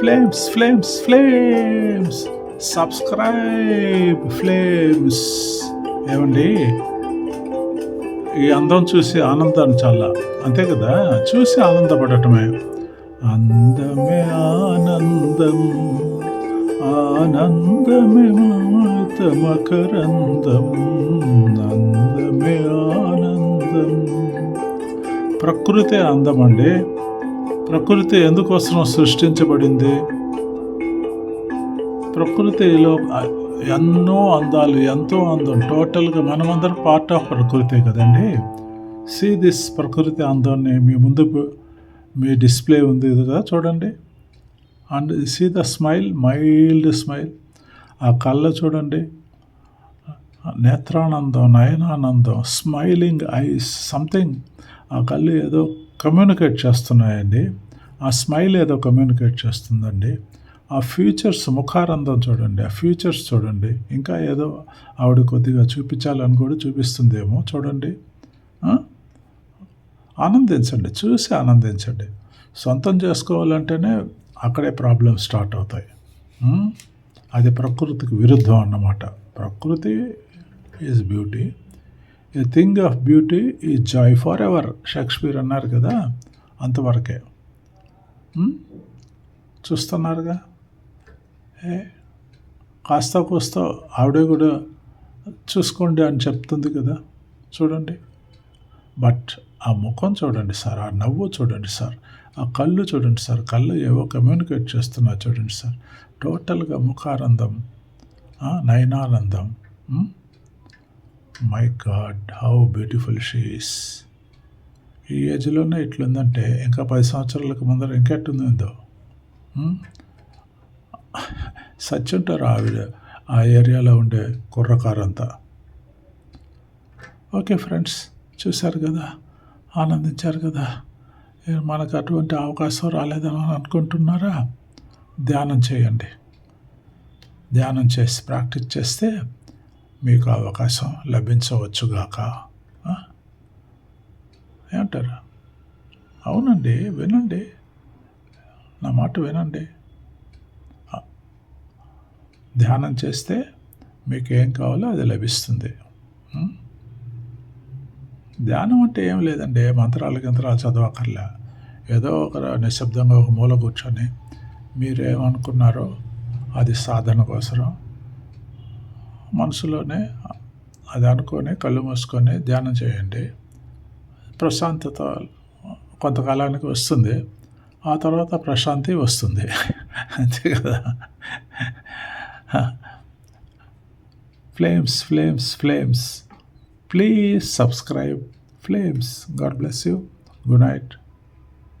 Flames flames flames subscribe flames ఏమండి? ఈ అందం చూసి ఆనందాన్ని చాలా. అంతే కదా? చూసి ఆనందపడటమే. అందమే ఆనందం. ఆనందమే మాతమకరందం అందమే ఆనందం. ప్రకృతి అందం అండి ప్రకృతి ఎందుకోసం సృష్టించబడింది? ప్రకృతిలో ఎన్నో అందాలు ఎంతో అందం టోటల్గా మనమందరం పార్ట్ ఆఫ్ ప్రకృతి కదండి. సీ దిస్ ప్రకృతి అందాన్ని మీ ముందు మీ డిస్ప్లే ఉంది కదా చూడండి. And see the smile mild smile. ఆ కళ్ళ చూడండి. నేత్రానందం నయనానందం స్మైలింగ్ ఐస్ సంథింగ్. ఆ కళ్ళు ఏదో కమ్యూనికేట్ చేస్తున్నాయండి. ఆ స్మైల్ ఏదో కమ్యూనికేట్ చేస్తుందండి. ఆ ఫ్యూచర్స్ ముఖారందం చూడండి. ఆ ఫ్యూచర్స్ చూడండి. ఇంకా ఏదో ఆవిడ కొద్దిగా చూపించాలని కూడా చూపిస్తుందేమో చూడండి. ఆనందించండి. చూసి ఆనందించండి. సొంతం చేసుకోవాలంటేనే అక్కడే ప్రాబ్లమ్స్ స్టార్ట్ అవుతాయి. అది ప్రకృతికి విరుద్ధం అన్నమాట. ప్రకృతి is beauty a thing of beauty is joy for ever Shakespeare అన్నారు కదా అంతవరకే. Hmm? చూస్తున్నారుగా? ఏ? కాస్త కోస్త ఆవిడే కూడా చూసుకోండి అని చెప్తుంది కదా చూడండి. బట్ ఆ ముఖం చూడండి సార్ ఆ నవ్వు చూడండి సార్ ఆ కళ్ళు చూడండి సార్ కళ్ళు ఏవో కమ్యూనికేట్ చేస్తున్నా చూడండి సార్. టోటల్గా ముఖానందం ఆ, నయనానందం hmm? My god how beautiful she's ఈ ఏజ్లోనే ఇట్లుందంటే ఇంకా పది సంవత్సరాలకు ముందర ఇంకెట్టుందో ఉమ్? సచ్చుంటారు ఆవిడ ఆ ఏరియాలో ఉండే కుర్రకారంతా. ఓకే ఫ్రెండ్స్ చూశారు కదా? ఆనందించారు కదా? మనకు అటువంటి అవకాశం రాలేదని అనుకుంటున్నారా? ధ్యానం చేయండి. ధ్యానం చేసి ప్రాక్టీస్ చేస్తే మీకు అవకాశం లభించవచ్చుగాక. ఆ? ఏమంటారు? అవునండి వినండి. నా మాట వినండి. ధ్యానం చేస్తే మీకు ఏం కావాలో అది లభిస్తుంది. ధ్యానం అంటే ఏం లేదండి మంత్రాలు గింత్రాలు చదవక్కర్లే. ఏదో ఒక నిశ్శబ్దంగా ఒక మూల కూర్చొని మీరేమనుకున్నారో అది సాధన కోసం మనసులోనే అది అనుకొని కళ్ళు మూసుకొని ధ్యానం చేయండి. ప్రశాంతత కొంతకాలానికి వస్తుంది. ఆ తర్వాత ప్రశాంతి వస్తుంది. అంతే కదా? Flames flames flames. Please subscribe. Flames. God bless you. Good night.